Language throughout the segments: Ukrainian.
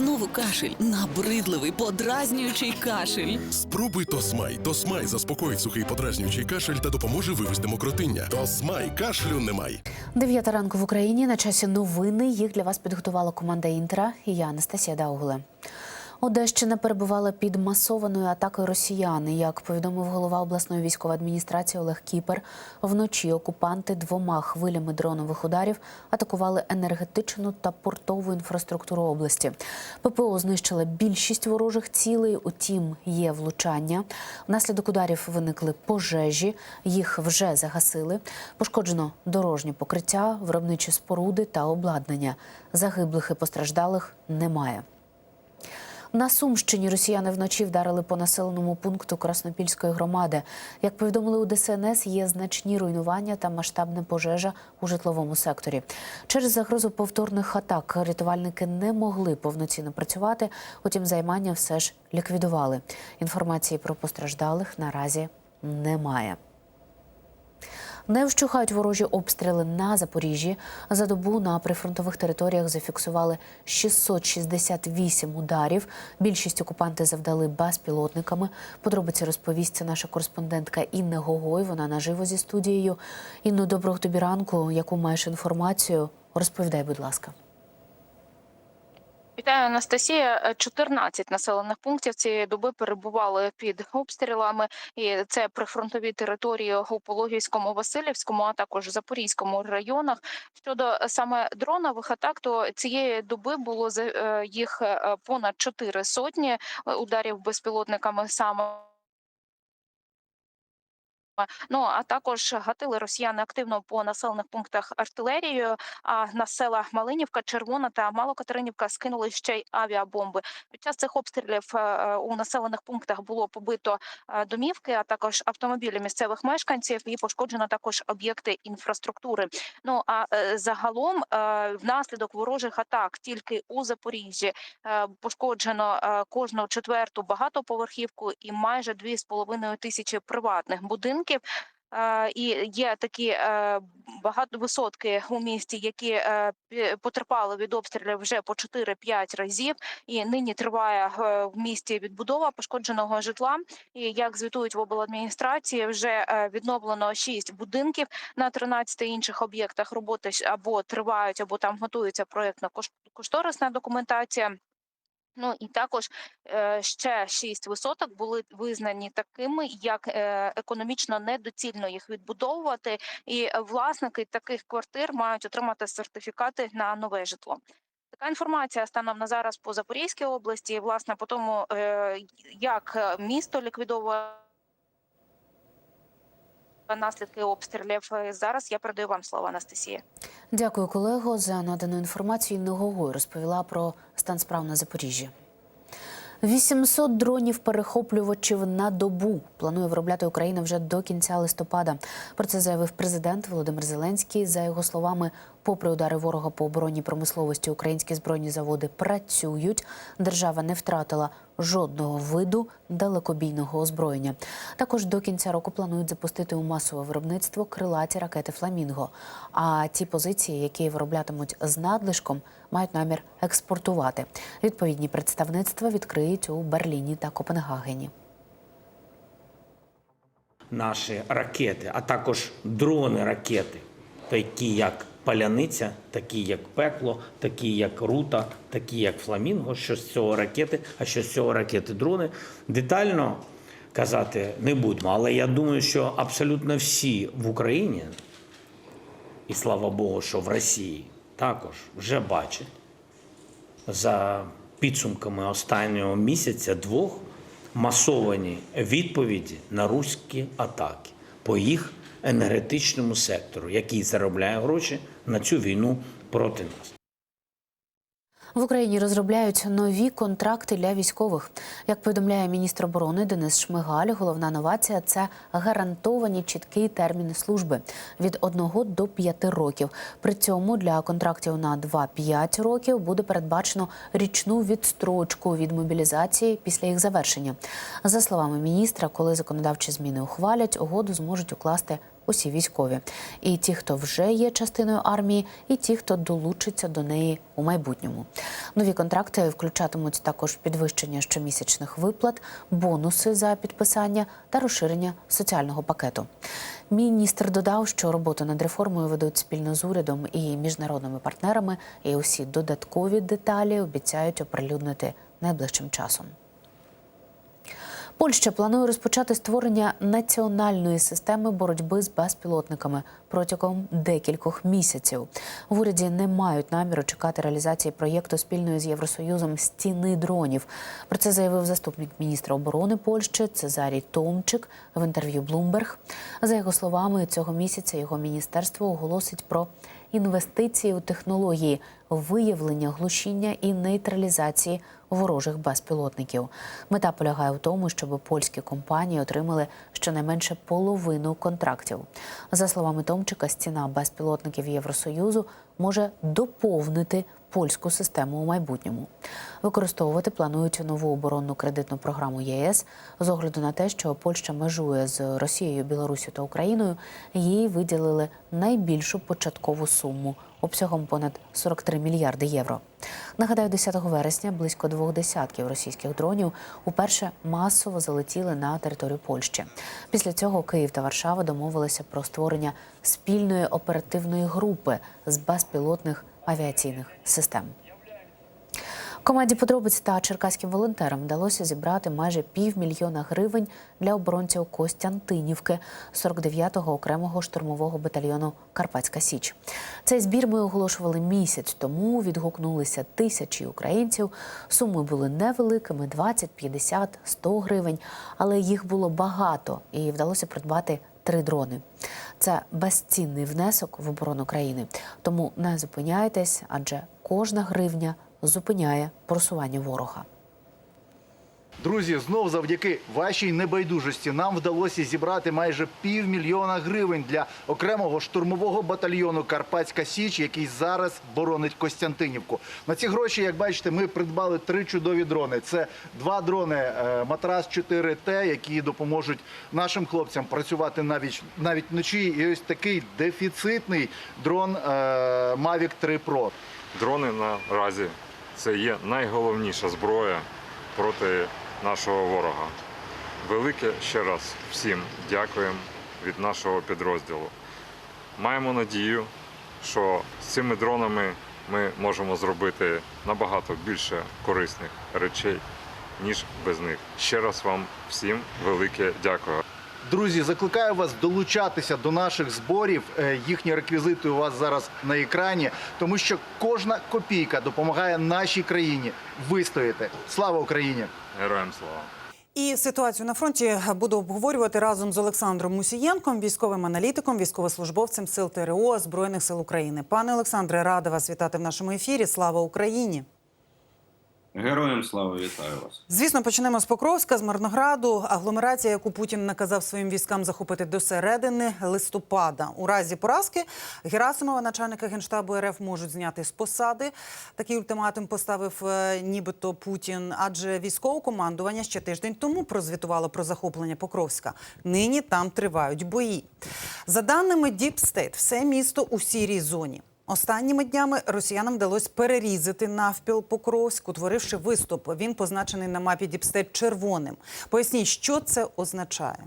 Знову кашель, набридливий, подразнюючий кашель. Спробуй Тосмай. Тосмай заспокоїть сухий подразнюючий кашель та допоможе вивести мокротиння. Тосмай кашлю немає. Дев'ята ранку в Україні на часі новини. Їх для вас підготувала команда Інтера і я Анастасія Даугле. Одещина перебувала під масованою атакою росіян. Як повідомив голова обласної військової адміністрації Олег Кіпер, вночі окупанти двома хвилями дронових ударів атакували енергетичну та портову інфраструктуру області. ППО знищила більшість ворожих цілей. Утім, є влучання. Внаслідок ударів виникли пожежі. Їх вже загасили. Пошкоджено дорожнє покриття, виробничі споруди та обладнання. Загиблих і постраждалих немає. На Сумщині росіяни вночі вдарили по населеному пункту Краснопільської громади. Як повідомили у ДСНС, є значні руйнування та масштабна пожежа у житловому секторі. Через загрозу повторних атак рятувальники не могли повноцінно працювати. Утім, займання все ж ліквідували. Інформації про постраждалих наразі немає. Не вщухають ворожі обстріли на Запоріжжі. За добу на прифронтових територіях зафіксували 668 ударів. Більшість окупанти завдали безпілотниками. Подробиці розповість наша кореспондентка Інна Гогой. Вона наживо зі студією. Інно, доброго тобі ранку. Яку маєш інформацію? Розповідай, будь ласка. Вітаю, Анастасія. Е, 14 населених пунктів цієї доби перебували під обстрілами, і це прифронтові території у Пологівському, Васильівському, а також Запорізькому районах. Щодо е, саме дронових атак, то цієї доби було е, їх е, понад 4 сотні е, ударів безпілотниками саме. Ну а також гатили росіяни активно по населених пунктах артилерією. А на селах Малинівка, Червона та Малокатеринівка скинули ще й авіабомби. Під час цих обстрілів е, е, у населених пунктах було побито е, домівки, а також автомобілі місцевих мешканців, і пошкоджено також об'єкти інфраструктури. Ну а загалом внаслідок ворожих атак тільки у Запоріжжі пошкоджено кожну четверту багатоповерхівку і майже дві з половиною тисячі приватних будинків. Е, І є такі е, багато висотки у місті, які е, потерпали від обстрілів вже по 4-5 разів. І нині триває е, в місті відбудова пошкодженого житла. І як звітують в обладміністрації, вже відновлено 6 будинків на 13 інших об'єктах. Роботи або тривають, або там готується проєктно-кошторисна документація. Ну і також е, ще шість висоток були визнані такими, як е, економічно недоцільно їх відбудовувати, і е, власники таких квартир мають отримати сертифікати на нове житло. Така інформація станом на зараз по Запорізькій області. Власне, по тому, як місто ліквідовує наслідки обстрілів. Зараз я передаю вам слово, Анастасія. Дякую, колего, за надану інформацію. Інна розповіла про стан справ на Запоріжжі. 800 дронів-перехоплювачів на добу планує виробляти Україна вже до кінця листопада. Про це заявив президент Володимир Зеленський. За його словами, попри удари ворога по оборонній промисловості, українські збройні заводи працюють. Держава не втратила жодного виду далекобійного озброєння. Також до кінця року планують запустити у масове виробництво крилаті ракети Фламінго. А ті позиції, які вироблятимуть з надлишком, мають намір експортувати. Відповідні представництва відкриють у Берліні та Копенгагені. наші ракети, а також дрони ракети, такі як Паляниця, такі як пекло, такі як рута, такі як фламінго, що з цього ракети, а що з цього ракети дрони. Детально казати не будемо, але я думаю, що абсолютно всі в Україні, і слава Богу, що в Росії також вже бачать за підсумками останнього місяця двох масовані відповіді на руські атаки по їх енергетичному сектору, який заробляє гроші на цю війну проти нас. В Україні розробляють нові контракти для військових. Як повідомляє міністр оборони Денис Шмигаль, головна новація це гарантовані чіткі терміни служби від 1 до 5 років. При цьому для контрактів на 2-5 років буде передбачено річну відстрочку від мобілізації після їх завершення. За словами міністра, коли законодавчі зміни ухвалять, угоду зможуть укласти усі військові, і ті, хто вже є частиною армії, і ті, хто долучиться до неї у майбутньому. Нові контракти включатимуть також підвищення щомісячних виплат, бонуси за підписання та розширення соціального пакету. Міністр додав, що роботу над реформою ведуть спільно з урядом і міжнародними партнерами, і усі додаткові деталі обіцяють оприлюднити найближчим часом. Польща планує розпочати створення національної системи боротьби з безпілотниками протягом декількох місяців. В уряді не мають наміру чекати реалізації проєкту спільної з Євросоюзом стіни дронів. Про це заявив заступник міністра оборони Польщі Цезарій Томчик в інтерв'ю Bloomberg. За його словами, цього місяця його міністерство оголосить про інвестиції у технології виявлення, глушіння і нейтралізації ворожих безпілотників. Мета полягає в тому, щоб польські компанії отримали щонайменше половину контрактів. За словами Томчика, стіна безпілотників Євросоюзу може доповнити польську систему у майбутньому. Використовувати планують нову оборонну кредитну програму ЄС з огляду на те, що Польща межує з Росією, Білорусю та Україною. Їй виділили найбільшу початкову суму обсягом понад 43 мільярди євро. Нагадаю, 10 вересня близько двох десятків російських дронів уперше масово залетіли на територію Польщі. Після цього Київ та Варшава домовилися про створення спільної оперативної групи з безпілотних авіаційних систем. Команді подробиць та черкаським волонтерам вдалося зібрати майже півмільйона гривень для оборонців Костянтинівки 49-го окремого штурмового батальйону Карпатська Січ. Цей збір ми оголошували місяць тому. Відгукнулися тисячі українців. Суми були невеликими 20, 50, 100 гривень, але їх було багато і вдалося придбати три дрони. Це безцінний внесок в оборону країни. Тому не зупиняйтесь, адже кожна гривня зупиняє просування ворога. Друзі, знов завдяки вашій небайдужості нам вдалося зібрати майже півмільйона гривень для окремого штурмового батальйону Карпатська Січ, який зараз боронить Костянтинівку. На ці гроші, як бачите, ми придбали три чудові дрони. Це два дрони е, Матрас 4Т, які допоможуть нашим хлопцям працювати навіть навіть вночі. І ось такий дефіцитний дрон е, Mavic 3 Pro. Дрони наразі це є найголовніша зброя проти нашого ворога. Велике ще раз всім дякуємо від нашого підрозділу. Маємо надію, що з цими дронами ми можемо зробити набагато більше корисних речей, ніж без них. Ще раз вам всім велике дякую. Друзі, закликаю вас долучатися до наших зборів. Е, Їхні реквізити у вас зараз на екрані, тому що кожна копійка допомагає нашій країні вистояти. Слава Україні! Героям слава! І ситуацію на фронті буду обговорювати разом з Олександром Мусієнком, військовим аналітиком, військовослужбовцем сил ТРО Збройних сил України. Пане Олександре, рада вас вітати в нашому ефірі. Слава Україні! Героям слава вітаю вас. Звісно, почнемо з Покровська, з Марнограду. Агломерація, яку Путін наказав своїм військам захопити до середини листопада. У разі поразки Герасимова, начальника генштабу РФ, можуть зняти з посади. Такий ультиматум поставив е, нібито Путін, адже військове командування ще тиждень тому прозвітувало про захоплення Покровська. Нині там тривають бої. За даними State, все місто у сірій зоні. Останніми днями росіянам вдалося перерізати навпіл Покровськ, утворивши виступ. Він позначений на мапі Діпстейт червоним. Поясніть, що це означає.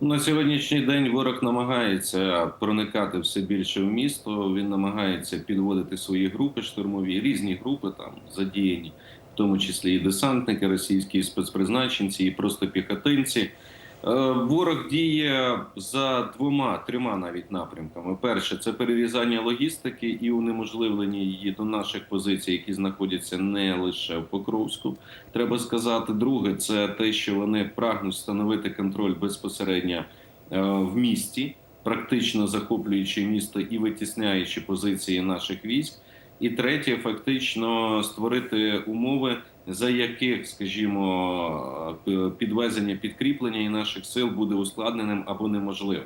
На сьогоднішній день ворог намагається проникати все більше в місто. Він намагається підводити свої групи штурмові, різні групи там задіяні, в тому числі і десантники, російські спецпризначенці, і просто піхотинці. Е, Ворог діє за двома трьома навіть напрямками. Перше це перерізання логістики і унеможливлення її до наших позицій, які знаходяться не лише в Покровську. Треба сказати, друге, це те, що вони прагнуть встановити контроль безпосередньо е, в місті, практично захоплюючи місто і витісняючи позиції наших військ. І третє, фактично створити умови, за яких, скажімо, е, підвезення підкріплення і наших сил буде ускладненим або неможливим.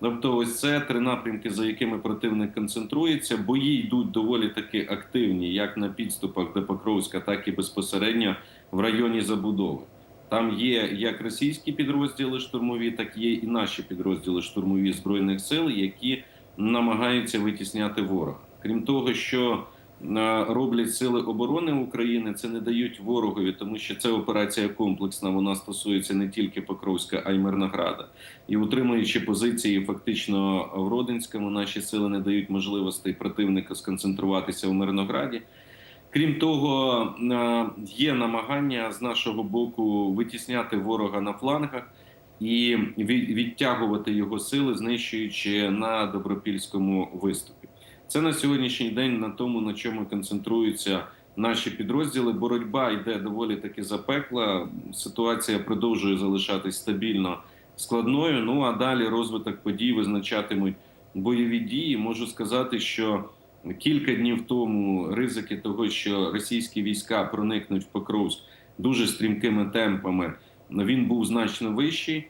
Тобто, ось це три напрямки, за якими противник концентрується. Бої йдуть доволі таки активні, як на підступах до Покровська, так і безпосередньо в районі забудови. Там є як російські підрозділи штурмові, так є і наші підрозділи штурмові збройних сил, які намагаються витісняти ворога. Крім того, що роблять сили оборони України, це не дають ворогові, тому що це операція комплексна. Вона стосується не тільки Покровська, а й Мирнограда. І утримуючи позиції фактично в Родинському, наші сили не дають можливостей противника сконцентруватися в Мирнограді. Крім того, е, є намагання з нашого боку витісняти ворога на флангах і відтягувати його сили, знищуючи на добропільському виступі. Це на сьогоднішній день на тому, на чому концентруються наші підрозділи. Боротьба йде доволі таки запекла. Ситуація продовжує залишатись стабільно складною. Ну а далі розвиток подій визначатимуть бойові дії. Можу сказати, що кілька днів тому ризики того, що російські війська проникнуть в Покровськ дуже стрімкими темпами, він був значно вищий.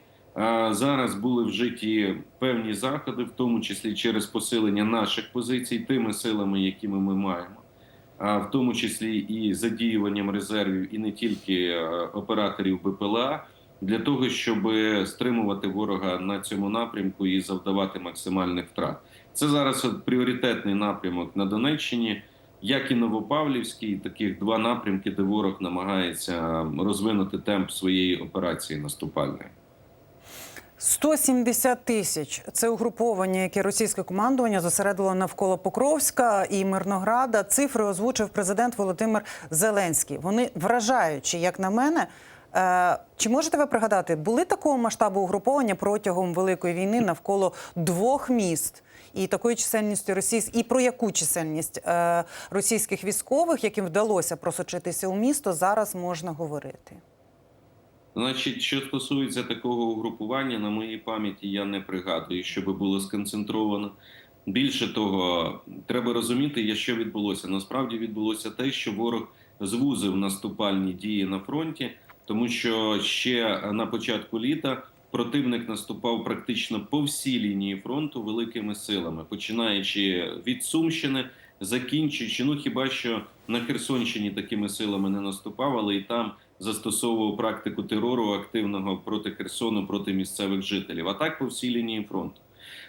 Зараз були вжиті певні заходи, в тому числі через посилення наших позицій тими силами, якими ми маємо, а в тому числі і задіюванням резервів, і не тільки е, операторів БПЛА, для того, щоб стримувати ворога на цьому напрямку і завдавати максимальних втрат. Це зараз пріоритетний напрямок на Донеччині, як і Новопавлівський, таких два напрямки, де ворог намагається розвинути темп своєї операції наступальної. 170 тисяч це угруповання, яке російське командування зосередило навколо Покровська і Мирнограда. Цифри озвучив президент Володимир Зеленський. Вони вражаючі, як на мене. Е, Чи можете ви пригадати, були такого масштабу угруповання протягом великої війни навколо двох міст і такої чисельності російських, і про яку чисельність е, російських військових, яким вдалося просочитися у місто, зараз можна говорити? Значить, що стосується такого угрупування, на моїй пам'яті я не пригадую, щоб було сконцентровано. Більше того, треба розуміти, що відбулося. Насправді відбулося те, що ворог звузив наступальні дії на фронті, тому що ще на початку літа противник наступав практично по всій лінії фронту великими силами, починаючи від Сумщини, закінчуючи. Ну хіба що на Херсонщині такими силами не наступав, але і там застосовував практику терору активного проти Херсону, проти місцевих жителів. А так по всій лінії фронту.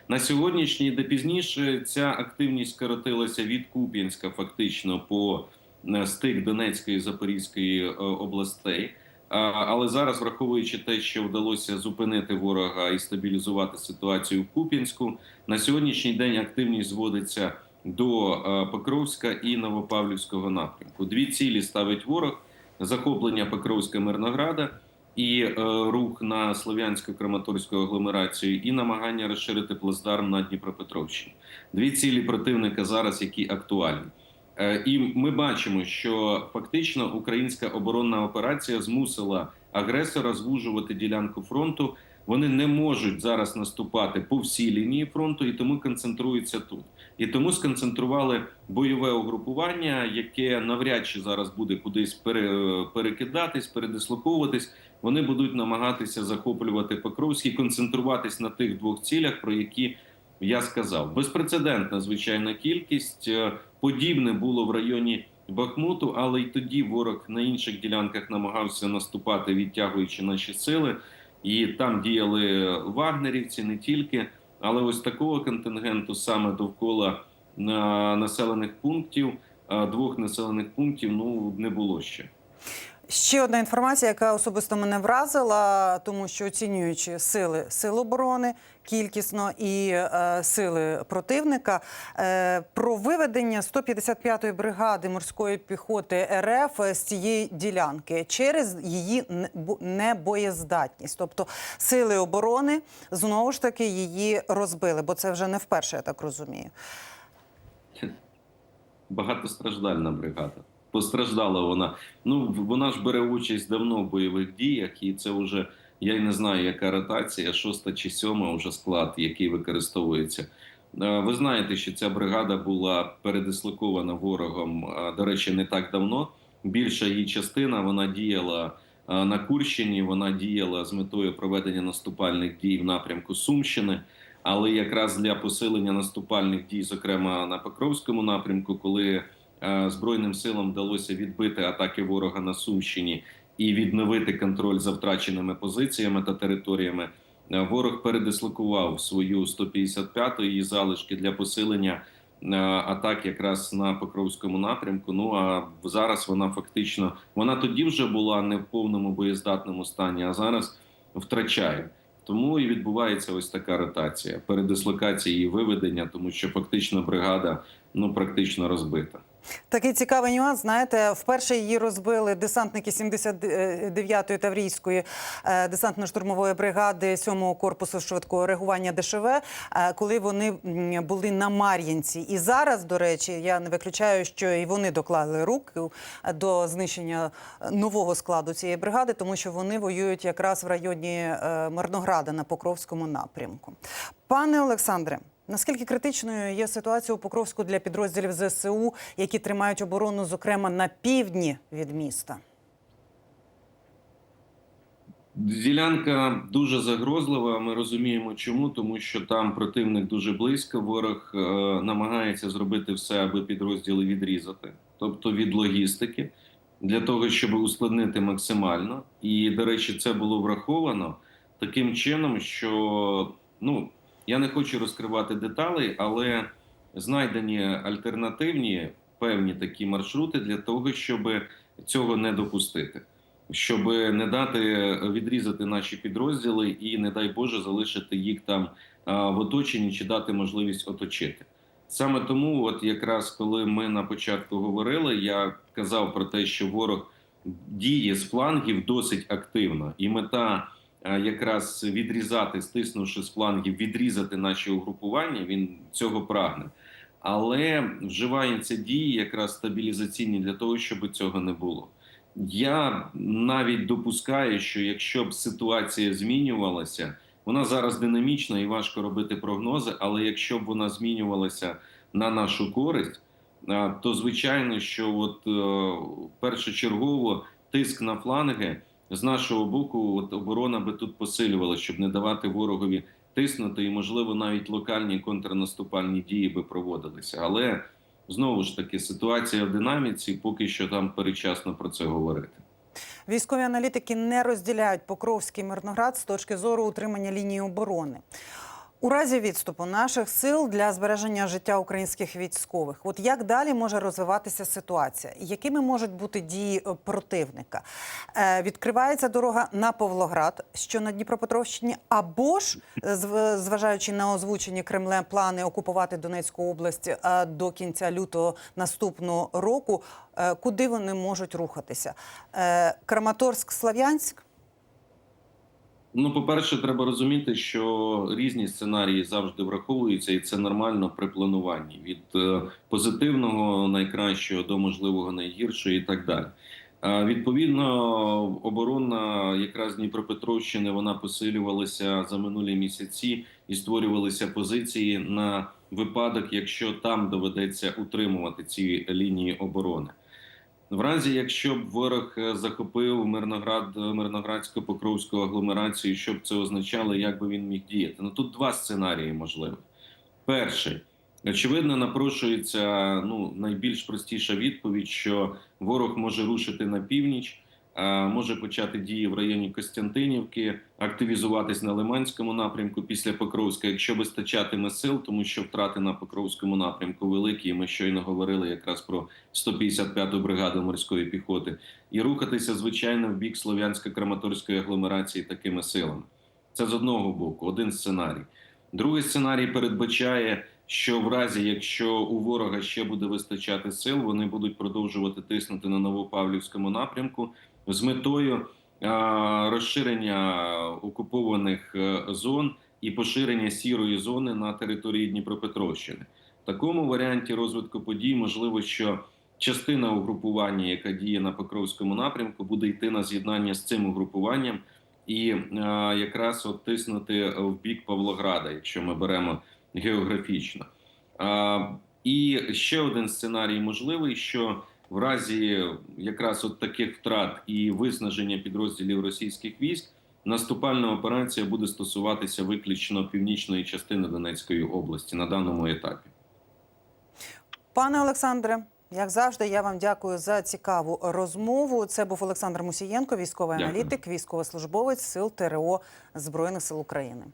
На сьогоднішній, де пізніше, ця активність скоротилася від Куп'янська, фактично по е, стик Донецької і Запорізької е, областей. Але зараз, враховуючи те, що вдалося зупинити ворога і стабілізувати ситуацію в Куп'янську, на сьогоднішній день активність зводиться до е, Покровська і Новопавлівського напрямку. Дві цілі ставить ворог: захоплення Покровська Мирнограда і е, рух на слов'янсько-краматорську агломерацію, і намагання розширити плацдарм на Дніпропетровщині. Дві цілі противника зараз, які актуальні. Е, І ми бачимо, що фактично українська оборонна операція змусила агресора звужувати ділянку фронту. Вони не можуть зараз наступати по всій лінії фронту і тому концентруються тут. І тому сконцентрували бойове угрупування, яке навряд чи зараз буде кудись пере, перекидатись, передислоковуватись. Вони будуть намагатися захоплювати Покровський, концентруватись на тих двох цілях, про які я сказав. Безпрецедентна звичайна кількість. Е, Подібне було в районі Бахмуту, але й тоді ворог на інших ділянках намагався наступати, відтягуючи наші сили. І там діяли вагнерівці не тільки, але ось такого контингенту саме довкола населених пунктів, двох населених пунктів, ну не було ще. Ще одна інформація, яка особисто мене вразила, тому що оцінюючи сили сил оборони кількісно і е, сили противника, е, про виведення 155-ї бригади морської піхоти РФ з цієї ділянки через її небоєздатність. Тобто сили оборони знову ж таки її розбили, бо це вже не вперше, я так розумію. Багатостраждальна бригада. Постраждала вона. Ну вона ж бере участь давно в бойових діях, і це вже я й не знаю, яка ротація, шоста чи сьома вже склад, який використовується. Ви знаєте, що ця бригада була передислокована ворогом, до речі, не так давно. Більша її частина вона діяла на Курщині. Вона діяла з метою проведення наступальних дій в напрямку Сумщини. Але якраз для посилення наступальних дій, зокрема на Покровському напрямку, коли Збройним силам вдалося відбити атаки ворога на Сумщині і відновити контроль за втраченими позиціями та територіями. Е, Ворог передислокував свою 155-ю її залишки для посилення е, атак якраз на Покровському напрямку. Ну а зараз вона фактично вона тоді вже була не в повному боєздатному стані, а зараз втрачає. Тому і відбувається ось така ротація, передислокація і виведення, тому що фактично бригада ну практично розбита. Такий цікавий нюанс. Знаєте, вперше її розбили десантники 79-ї Таврійської е, десантно-штурмової бригади 7-го корпусу швидкого реагування ДШВ, е, коли вони були на Мар'їнці. І зараз, до речі, я не виключаю, що і вони доклали рук до знищення нового складу цієї бригади, тому що вони воюють якраз в районі е, Мирнограда на Покровському напрямку. Пане Олександре. Наскільки критичною є ситуація у Покровську для підрозділів ЗСУ, які тримають оборону, зокрема на півдні від міста? Ділянка дуже загрозлива. Ми розуміємо, чому тому, що там противник дуже близько. Ворог е, намагається зробити все, аби підрозділи відрізати, тобто від логістики, для того, щоб ускладнити максимально. І, до речі, це було враховано таким чином, що ну я не хочу розкривати деталей, але знайдені альтернативні певні такі маршрути для того, щоб цього не допустити щоб не дати відрізати наші підрозділи і, не дай Боже, залишити їх там в оточенні чи дати можливість оточити. Саме тому, от якраз коли ми на початку говорили, я казав про те, що ворог діє з флангів досить активно, і мета якраз відрізати, стиснувши з флангів, відрізати наші угрупування. Він цього прагне. Але вживаються дії якраз стабілізаційні для того, щоб цього не було. Я навіть допускаю, що якщо б ситуація змінювалася, вона зараз динамічна і важко робити прогнози. Але якщо б вона змінювалася на нашу користь, то звичайно, що от е, першочергово тиск на фланги з нашого боку, от оборона би тут посилювала, щоб не давати ворогові тиснути, і можливо навіть локальні контрнаступальні дії би проводилися. Але знову ж таки ситуація в динаміці, поки що там перечасно про це говорити. Військові аналітики не розділяють Покровський Мирноград з точки зору утримання лінії оборони. У разі відступу наших сил для збереження життя українських військових, от як далі може розвиватися ситуація? Якими можуть бути дії е, противника? Е, відкривається дорога на Павлоград, що на Дніпропетровщині, або ж, е, зважаючи на озвучені Кремлем плани окупувати Донецьку область е, до кінця лютого наступного року, куди вони можуть рухатися? Е, Краматорськ, Слав'янськ? Ну, по-перше, треба розуміти, що різні сценарії завжди враховуються, і це нормально при плануванні від е, позитивного найкращого до можливого найгіршого і так далі. Відповідно, оборона якраз Дніпропетровщини вона посилювалася за минулі місяці і створювалися позиції на випадок, якщо там доведеться утримувати ці лінії оборони. В разі, якщо б ворог е, захопив Мирноград, Мирноградську Покровську агломерацію, що б це означало, як би він міг діяти? Ну тут два сценарії можливі. Перший, очевидно, напрошується ну найбільш простіша відповідь, що ворог може рушити на північ, може почати дії в районі Костянтинівки, активізуватись на Лиманському напрямку після Покровська, якщо вистачатиме сил, тому що втрати на Покровському напрямку великі. і Ми щойно говорили якраз про 155-ту бригаду морської піхоти, і рухатися звичайно в бік Слов'янсько-Краматорської агломерації такими силами. Це з одного боку, один сценарій. Другий сценарій передбачає, що в разі, якщо у ворога ще буде вистачати сил, вони будуть продовжувати тиснути на Новопавлівському напрямку з метою а, розширення окупованих е, зон і поширення сірої зони на території Дніпропетровщини. В такому варіанті розвитку подій можливо, що частина угрупування, яка діє на Покровському напрямку, буде йти на з'єднання з цим угрупуванням і е, якраз от тиснути в бік Павлограда, якщо ми беремо географічно. А, і ще один сценарій можливий, що в разі якраз от таких втрат і виснаження підрозділів російських військ наступальна операція буде стосуватися виключно північної частини Донецької області на даному етапі. Пане Олександре, Як завжди, я вам дякую за цікаву розмову. Це був Олександр Мусієнко, військовий Дякую. аналітик, військовослужбовець сил ТРО Збройних сил України.